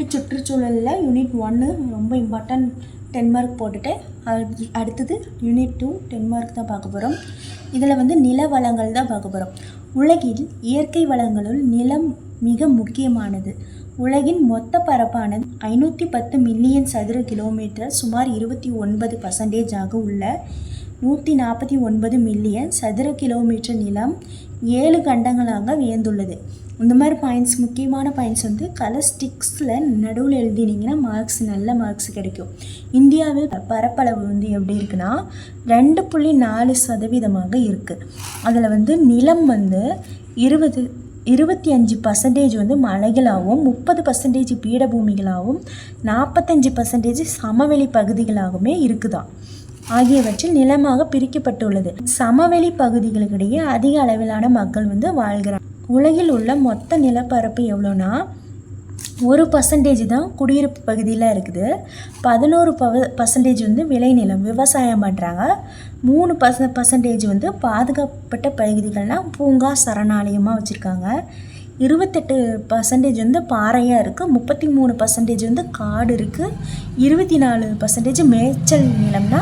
சுற்றுச்சூழலில் யூனிட் ஒன்று ரொம்ப இம்பார்ட்டன்ட் டென் மார்க் போட்டுட்டு அடுத்தது யூனிட் டூ டென் மார்க் தான் பார்க்க போகிறோம் இதில் வந்து நில வளங்கள் தான் பார்க்க போகிறோம் உலகில் இயற்கை வளங்களுள் நிலம் மிக முக்கியமானது. உலகின் மொத்த பரப்பானது ஐநூற்றி பத்து மில்லியன் சதுர கிலோமீட்டர் சுமார் இருபத்தி ஒன்பது பர்சன்டேஜ் ஆக உள்ள நூற்றி நாற்பத்தி ஒன்பது மில்லியன் சதுர கிலோமீட்டர் நிலம் ஏழு கண்டங்களாக வியந்துள்ளது. இந்த மாதிரி பாயிண்ட்ஸ் முக்கியமான பாயிண்ட்ஸ் வந்து கலர் ஸ்டிக்ஸில் நடுவில் எழுதினீங்கன்னா மார்க்ஸ் நல்ல மார்க்ஸ் கிடைக்கும். இந்தியாவில் பரப்பளவு வந்து எப்படி இருக்குன்னா ரெண்டு புள்ளி நாலு சதவீதமாக இருக்குது அதில் வந்து நிலம் வந்து இருபது இருபத்தி அஞ்சு பர்சன்டேஜ் வந்து மலைகளாகவும் முப்பது பர்சன்டேஜ் பீடபூமிகளாகவும் நாற்பத்தஞ்சு பர்சன்டேஜ் சமவெளி பகுதிகளாகவுமே இருக்குதான் ஆகியவற்றில் நிலமாக பிரிக்கப்பட்டுள்ளது. சமவெளி பகுதிகளுக்கிடையே அதிக அளவிலான மக்கள் வந்து வாழ்கிறார் உலகில் உள்ள மொத்த நிலப்பரப்பு எவ்வளோனா ஒரு பர்சன்டேஜ் தான் குடியிருப்பு பகுதியில் இருக்குது. பதினோரு பவ பர்சன்டேஜ் வந்து விளைநிலம் விவசாயம் பண்ணுறாங்க மூணு பர்ச பர்சன்டேஜ் வந்து பாதுகாப்பட்ட பகுதிகள்னால் பூங்கா சரணாலயமாக வச்சுருக்காங்க. இருபத்தெட்டு பர்சன்டேஜ் வந்து பாறையாக இருக்குது முப்பத்தி மூணு பர்சன்டேஜ் வந்து காடு இருக்குது இருபத்தி நாலு பர்சன்டேஜ் மேய்ச்சல் நிலம்னா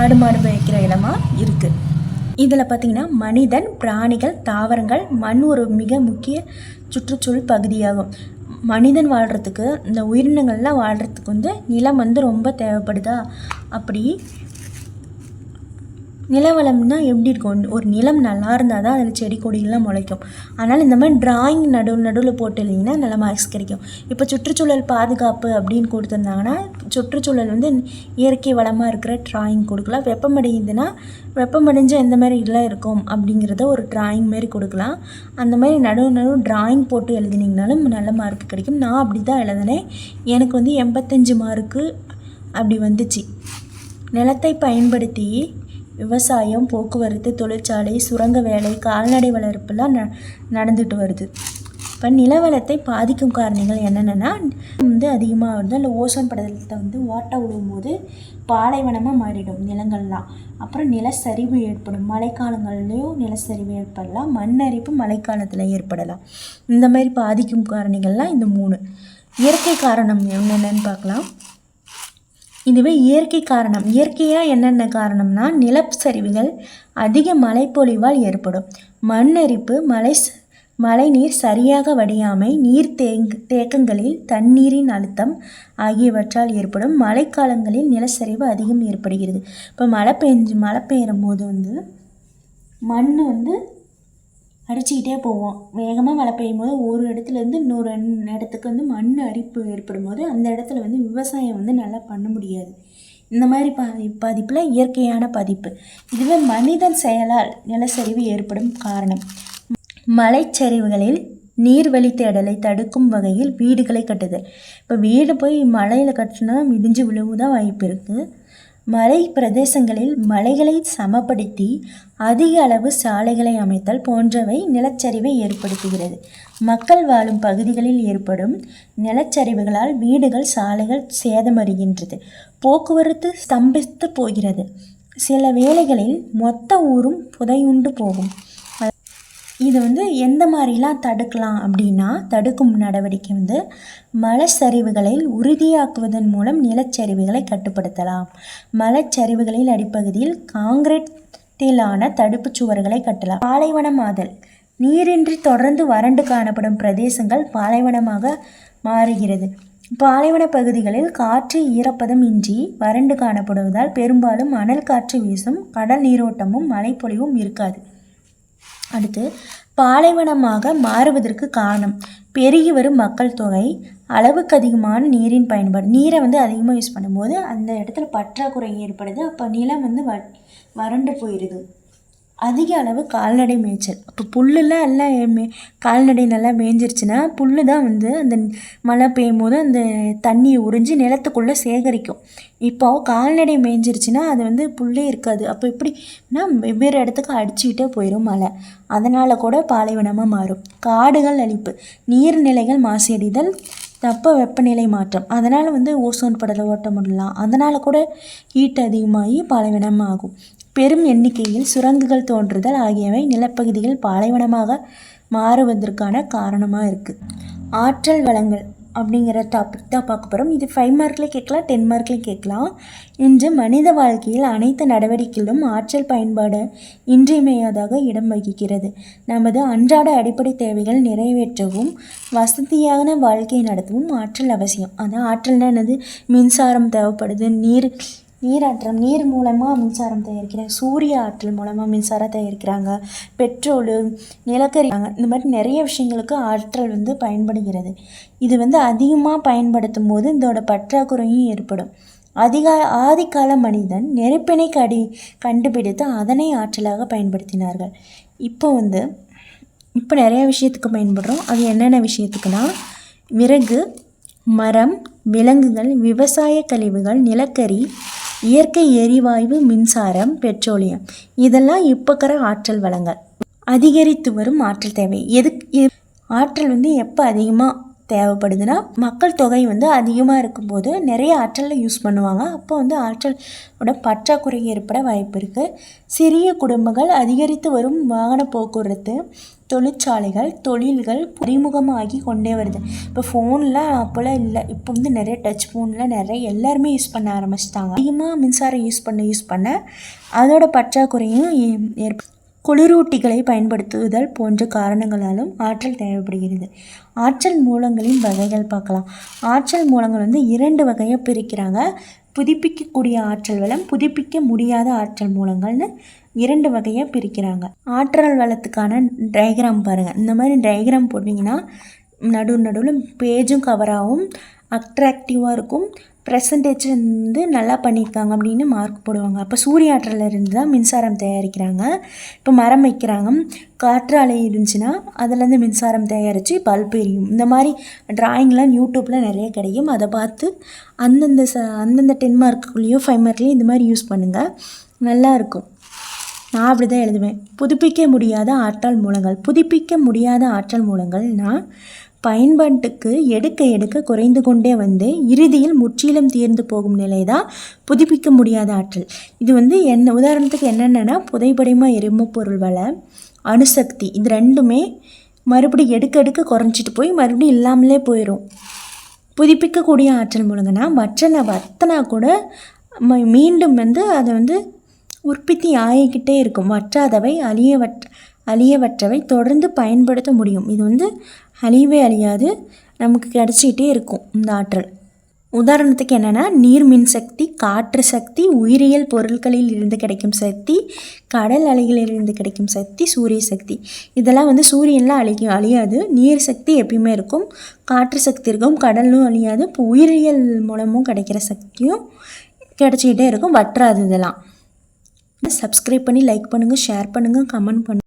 ஆடு மாடு மேய்க்கிற இடமா இருக்குது இதில் பார்த்திங்கன்னா மனிதன் பிராணிகள் தாவரங்கள் மண் ஒரு மிக முக்கிய சுற்றுச்சூழல் பகுதியாகும். மனிதன் வாழ்கிறதுக்கு இந்த உயிரினங்கள்லாம் வாழ்கிறதுக்கு வந்து நிலம் வந்து ரொம்ப தேவைப்படுதா? அப்படி நிலவளம்னா எப்படி இருக்கும்? ஒரு நிலம் நல்லா இருந்தால் தான் அதில் செடி கொடிகள்லாம் முளைக்கும். அதனால் இந்த மாதிரி டிராயிங் நடு நடுவில் போட்டு இல்லைங்கன்னா நல்ல மார்க்ஸ் கிடைக்கும் இப்போ சுற்றுச்சூழல் பாதுகாப்பு அப்படின்னு கொடுத்துருந்தாங்கன்னா சுற்றுச்சூழல் வந்து இயற்கை வளமாக இருக்கிற டிராயிங் கொடுக்கலாம். வெப்பமடையுதுன்னா வெப்பமடைஞ்ச எந்த மாதிரி இல்லை இருக்கும் அப்படிங்கிறத ஒரு டிராயிங் மாரி கொடுக்கலாம். அந்த மாதிரி நடுவு நடுவு டிராயிங் போட்டு எழுதினீங்கனாலும் நல்ல மார்க் கிடைக்கும். நான் அப்படி தான் எழுதினேன். எனக்கு வந்து எண்பத்தஞ்சு மார்க்கு அப்படி வந்துச்சு. நிலத்தை பயன்படுத்தி விவசாயம் போக்குவரத்து தொழிற்சாலை சுரங்க வேலை கால்நடை வளர்ப்புலாம் ந நடந்துட்டு வருது. இப்போ நிலவளத்தை பாதிக்கும் காரணிகள் என்னென்னா வந்து அதிகமாக வந்து அந்த ஓசோன் படலத்தை வந்து ஓட்ட விடும் போது பாலைவனமாக மாறிடும் நிலங்கள்லாம். அப்புறம் நிலச்சரிவு ஏற்படும். மழைக்காலங்கள்லேயும் நிலச்சரிவு ஏற்படலாம். மண்ணரிப்பு மழைக்காலத்தில் ஏற்படலாம். இந்த மாதிரி பாதிக்கும் காரணிகள்லாம் இந்த மூணு. இயற்கை காரணம் என்னென்னு பார்க்கலாம். இதுவே இயற்கை காரணம். இயற்கையாக என்னென்ன காரணம்னா நிலச்சரிவுகள் அதிக மழைப்பொழிவால் ஏற்படும். மண் அரிப்பு மழை மழைநீர் சரியாக வடியாமை நீர் தேங் தேக்கங்களில் தண்ணீரின் அழுத்தம் ஆகியவற்றால் ஏற்படும். மழைக்காலங்களில் நிலச்சரிவு அதிகம் ஏற்படுகிறது. இப்போ மழை பெஞ்சு மழை பெய்யும் போது வந்து மண் வந்து அடிச்சுக்கிட்டே போவோம். வேகமாக மழை பெய்யும் போது ஒரு இடத்துலேருந்து இன்னொரு இடத்துக்கு வந்து மண் அரிப்பு ஏற்படும் போது அந்த இடத்துல வந்து விவசாயம் வந்து நல்லா பண்ண முடியாது. இந்த மாதிரி பாதி பாதிப்பில் இயற்கையான பாதிப்பு. இதுவே மனிதன் செயலால் நிலச்சரிவு ஏற்படும் காரணம். மலைச்சரிவுகளில் நீர்வழி தேடலை தடுக்கும் வகையில் வீடுகளை கட்டுதல். இப்போ வீடு போய் மலையில் கட்டினா மிதிஞ்சு விழுவுதான் வாய்ப்பு இருக்குது மலை பிரதேசங்களில் மலைகளை சமப்படுத்தி அதிக அளவு சாலைகளை அமைத்தல் போன்றவை நிலச்சரிவை ஏற்படுத்துகிறது. மக்கள் வாழும் பகுதிகளில் ஏற்படும் நிலச்சரிவுகளால் வீடுகள் சாலைகள் சேதமடைகின்றது. போக்குவரத்து ஸ்தம்பித்து போகிறது. சில வேளைகளில் மொத்த ஊரும் புதையுண்டு போகும். இது வந்து எந்த மாதிரிலாம் தடுக்கலாம் அப்படின்னா தடுக்கும் நடவடிக்கை வந்து மலச்சரிவுகளை உறுதியாக்குவதன் மூலம் நிலச்சரிவுகளை கட்டுப்படுத்தலாம். மலச்சரிவுகளின் அடிப்பகுதியில் காங்கிரீட்டிலான தடுப்புச் சுவர்களை கட்டலாம். பாலைவனமாதல். நீரின்றி தொடர்ந்து வறண்டு காணப்படும் பிரதேசங்கள் பாலைவனமாக மாறுகிறது. பாலைவன பகுதிகளில் காற்று ஈரப்பதம் இன்றி வறண்டு காணப்படுவதால் பெரும்பாலும் அனல் காற்று வீசும் கடல் நீரோட்டமும் மழைப்பொழிவும் இருக்காது. அடுத்து பாலைவனமாக மாறுவதற்கு காரணம். பெருகி வரும் மக்கள் தொகை அளவுக்கு அதிகமான நீரின் பயன்பாடு. நீரை வந்து அதிகமாக யூஸ் பண்ணும்போது அந்த இடத்துல பற்றாக்குறை ஏற்படுது. அப்போ நிலம் வந்து வ வறண்டு போயிடுது அதிக அளவு கால்நடை மேய்ச்சல். அப்போ புல்லுலாம் எல்லாம் மே கால்நடை நல்லா மேய்ஞ்சிருச்சுன்னா புல் தான் வந்து அந்த மழை பெய்யும் போது அந்த தண்ணியை உறிஞ்சி நிலத்துக்குள்ளே சேகரிக்கும். இப்போ கால்நடை மேய்ஞ்சிருச்சுன்னா அது வந்து புல்லே இருக்காது. அப்போ எப்படின்னா வெவ்வேறு இடத்துக்கு அடிச்சுக்கிட்டே போயிடும் மழை. அதனால் கூட பாலைவனமாக மாறும். காடுகள் அழிப்பு நீர்நிலைகள் மாசடைதல் தப்ப வெப்பநிலை மாற்றம். அதனால் வந்து ஓசோன் படலை ஓட்ட முடியலாம் அதனால் கூட ஹீட் அதிகமாகி பாலைவனம் ஆகும் பெரும் எண்ணிக்கையில் சுரங்குகள் தோன்றுதல் ஆகியவை நிலப்பகுதியில் பாலைவனமாக மாறுவதற்கான காரணமாக இருக்குது ஆற்றல் வளங்கள். அப்படிங்கிற டாபிக் தான் பார்க்க போகிறோம் இது ஃபைவ் மார்க்லேயும் கேட்கலாம் டென் மார்க்லேயும் கேட்கலாம். இன்று மனித வாழ்க்கையில் அனைத்து நடவடிக்கைகளும் ஆற்றல் பயன்பாடு இன்றியமையாதாக இடம் வகிக்கிறது. நமது அன்றாட அடிப்படை தேவைகள் நிறைவேற்றவும் வசதியான வாழ்க்கை நடத்தவும் ஆற்றல் அவசியம். அதான் ஆற்றல்னா என்னது? மின்சாரம் தேவைப்படுது நீர் நீராற்றல் நீர் மூலமாக மின்சாரம் தயாரிக்கிறாங்க சூரிய ஆற்றல் மூலமாக மின்சாரம் தயாரிக்கிறாங்க. பெட்ரோலு நிலக்கரி இந்த மாதிரி நிறைய விஷயங்களுக்கு ஆற்றல் வந்து பயன்படுகிறது. இது வந்து அதிகமாக பயன்படுத்தும் போது இதோட பற்றாக்குறையும் ஏற்படும். அதிக ஆதிகால மனிதன் நெருப்பினை கடி கண்டுபிடித்து அதனை ஆற்றலாக பயன்படுத்தினார்கள். இப்போ வந்து இப்போ நிறைய விஷயத்துக்கு பயன்படுறோம். அது என்னென்ன விஷயத்துக்குன்னா விறகு மரம் விலங்குகள் விவசாய கழிவுகள் நிலக்கரி இயற்கை எரிவாயு மின்சாரம் பெட்ரோலியம் இதெல்லாம் இப்போ இருக்கிற ஆற்றல் வளங்கள். அதிகரித்து வரும் ஆற்றல் தேவை. எதுக்கு? ஆற்றல் வந்து எப்போ அதிகமாக தேவைப்படுதுன்னா மக்கள் தொகை வந்து அதிகமாக இருக்கும்போது நிறைய ஆற்றலை யூஸ் பண்ணுவாங்க. அப்போ வந்து ஆற்றலோட பற்றாக்குறை ஏற்பட வாய்ப்பு இருக்குது சிறிய குடும்பங்கள் அதிகரித்து வரும் வாகன போக்குவரத்து தொழிற்சாலைகள் தொழில்கள் அறிமுகமாகி கொண்டே வருது. இப்போ ஃபோன்லாம் அப்போல்லாம் இல்லை. இப்போ வந்து நிறைய டச் ஃபோன்லாம் நிறைய எல்லாருமே யூஸ் பண்ண ஆரம்பிச்சிட்டாங்க. அதிகமாக மின்சாரம் யூஸ் பண்ண யூஸ் பண்ண அதோட பற்றாக்குறையும் ஏ- ஏற்ப குளிரூட்டிகளை பயன்படுத்துதல் போன்ற காரணங்களாலும் ஆற்றல் தேவைப்படுகிறது. ஆற்றல் மூலங்களின் வகைகள் பார்க்கலாம். ஆற்றல் மூலங்கள் வந்து இரண்டு வகையாக பிரிக்கிறாங்க. புதுப்பிக்கக்கூடிய ஆற்றல் வளம் புதுப்பிக்க முடியாத ஆற்றல் மூலங்கள்னு இரண்டு வகையாக பிரிக்கிறாங்க. ஆற்றல் வளத்துக்கான டயக்ராம் பாருங்கள் இந்த மாதிரி டயக்ராம் போட்டிங்கன்னா நடு நடுவில் பேஜும் கவர் ஆகும். அட்ராக்டிவாக இருக்கும். ப்ரெசன்டேஜ் வந்து நல்லா பண்ணியிருக்காங்க அப்படின்னு மார்க் போடுவாங்க. அப்போ சூரிய ஆற்றல்ல இருந்து தான் மின்சாரம் தயாரிக்கிறாங்க. இப்போ மரம் வைக்கிறாங்க. காற்றாலை இருந்துச்சுன்னா அதுலேருந்து மின்சாரம் தயாரித்து பல்ப் எரியும். இந்த மாதிரி ட்ராயிங்லாம் யூடியூப்பில் நிறைய கிடைக்கும். அதை பார்த்து அந்தந்த ச அந்தந்த டென் மார்க்குள்ளேயோ ஃபைவ் மார்க்லேயும் இந்த மாதிரி யூஸ் பண்ணுங்கள் நல்லா இருக்கும். நான் அப்படி தான் எழுதுவேன். புதுப்பிக்க முடியாத ஆற்றல் மூலங்கள். புதுப்பிக்க முடியாத ஆற்றல் மூலங்கள்னால் பயன்பாட்டுக்கு எடுக்க எடுக்க குறைந்து கொண்டே வந்து இறுதியில் முற்றிலும் தீர்ந்து போகும் நிலை தான் புதுப்பிக்க முடியாத ஆற்றல். இது வந்து என்ன உதாரணத்துக்கு என்னென்னா புதைபடிமா எரிம பொருள் வலை அணுசக்தி இது ரெண்டுமே மறுபடியும் எடுக்க எடுக்க குறைஞ்சிட்டு போய் மறுபடியும் இல்லாமலே போயிடும் புதுப்பிக்கக்கூடிய ஆற்றல் மூலங்கன்னா வற்றனை வத்தனா கூட மீண்டும் வந்து அதை வந்து உற்பத்தி ஆகிக்கிட்டே இருக்கும். வற்றாதவை அழிய வற்ற அழியவற்றவை தொடர்ந்து பயன்படுத்த முடியும். இது வந்து அழியவே அழியாது. நமக்கு கிடச்சிக்கிட்டே இருக்கும் இந்த ஆற்றல். உதாரணத்துக்கு என்னென்னா நீர் மின் சக்தி காற்று சக்தி உயிரியல் பொருட்களில் இருந்து கிடைக்கும் சக்தி கடல் அலைகளிலிருந்து கிடைக்கும் சக்தி சூரிய சக்தி. இதெல்லாம் வந்து சூரியன்லாம் அழிக்க அழியாது. நீர் சக்தி எப்பயுமே இருக்கும். காற்று சக்தி இருக்கும். கடலும் அழியாது. இப்போ உயிரியல் மூலமும் கிடைக்கிற சக்தியும் கிடச்சிக்கிட்டே இருக்கும். வற்றாது இதெல்லாம். சப்ஸ்கிரைப் பண்ணி லைக் பண்ணுங்கள் ஷேர் பண்ணுங்கள் கமெண்ட் பண்ணுங்கள்